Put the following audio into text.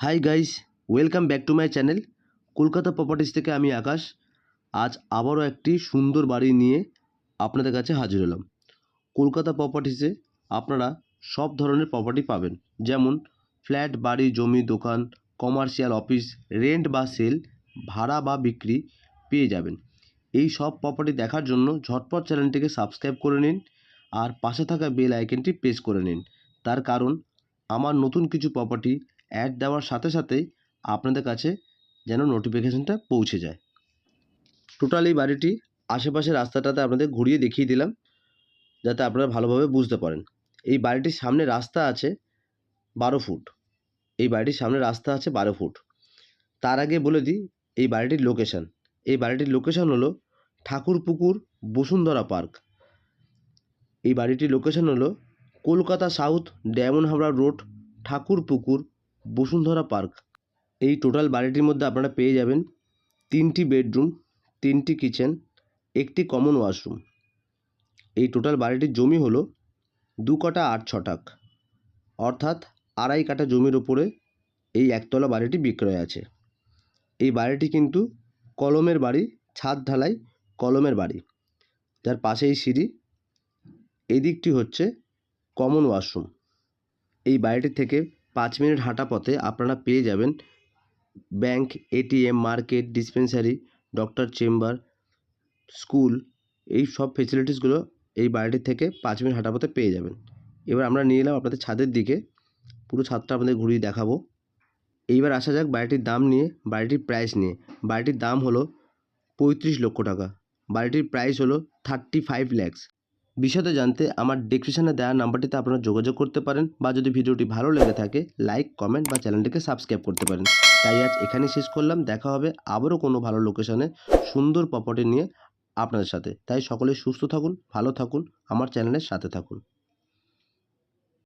Hi guys welcome back to my channel Kolkata properties থেকে আমি আকাশ। আজ আবারও একটি সুন্দর বাড়ি নিয়ে আপনাদের কাছে হাজির হলাম। কলকাতা প্রপার্টিসে আপনারা সব ধরনের প্রপার্টি পাবেন। যেমন ফ্ল্যাট বাড়ি, জমি, দোকান কমার্শিয়াল অফিস রেন্ট বা সেল ভাড়া বা বিক্রি পেয়ে যাবেন। এই সব প্রপার্টি দেখার জন্য ঝটপট চ্যানেলটিকে সাবস্ক্রাইব করে নিন আর পাশে থাকা বেল আইকনটি প্রেস করে নিন। তার কারণ, আমার নতুন কিছু প্রপার্টি অ্যাড দেওয়ার সাথে সাথেই আপনাদের কাছে যেন নোটিফিকেশানটা পৌঁছে যায়। টোটাল এই বাড়িটি আশেপাশের রাস্তাটাতে আপনাদের ঘুরিয়ে দেখিয়ে দিলাম, যাতে আপনারা ভালোভাবে বুঝতে পারেন। এই বাড়িটির সামনে রাস্তা আছে বারো ফুট। এই বাড়িটির সামনে রাস্তা আছে বারো ফুট। তার আগে বলে দিই, এই বাড়িটির লোকেশান এই বাড়িটির লোকেশান হলো ঠাকুরপুকুর বসুন্ধরা পার্ক। এই বাড়িটির লোকেশান হলো কলকাতা সাউথ ডায়মন্ড হাবড়া রোড ঠাকুরপুকুর বসুন্ধরা পার্ক। এই টোটাল বাড়িটির মধ্যে আপনারা পেয়ে যাবেন তিনটি বেডরুম, তিনটি কিচেন, একটি কমন ওয়াশরুম। এই টোটাল বাড়িটির জমি হলো দু কাটা আট ছটাক। অর্থাৎ আড়াই কাটা জমির ওপরে এই একতলা বাড়িটি বিক্রয় আছে। এই বাড়িটি কিন্তু কলমের বাড়ি, ছাদ ঢালাই কলমের বাড়ি। যার পাশেই সিঁড়ি, এদিকটি হচ্ছে কমন ওয়াশরুম। এই বাড়িটি থেকে পাঁচ মিনিট হাঁটা পথে আপনারা পেয়ে যাবেন bank, ATM, market, dispensary, doctor chamber, school, এই সব ফেসিলিটিসগুলো এই বাড়িটির থেকে পাঁচ মিনিট হাঁটা পথে পেয়ে যাবেন। এবার আমরা নিয়ে এলাম আপনাদের ছাদের দিকে। পুরো ছাদটা আপনাদের ঘুরিয়ে দেখাবো। এইবার আসা যাক বাড়িটির দাম নিয়ে, বাড়িটির প্রাইস নিয়ে। বাড়িটির দাম হলো পঁয়ত্রিশ লক্ষ টাকা। বাড়িটির প্রাইস হলো থার্টি ফাইভ ল্যাক্স বিশদে জানতে আমার ডিসক্রিপশনে দেওয়া নাম্বারটিতে আপনারা যোগাযোগ করতে পারেন বা যদি ভিডিওটি ভালো লেগে থাকে লাইক কমেন্ট বা চ্যানেলটিকে সাবস্ক্রাইব করতে পারেন। তাই আজ এখানে শেষ করলাম। দেখা হবে আবারও কোনো ভালো লোকেশনে সুন্দর প্রপার্টি নিয়ে আপনাদের সাথে। তাই সকলে সুস্থ থাকুন, ভালো থাকুন, আমার চ্যানেলের সাথে থাকুন।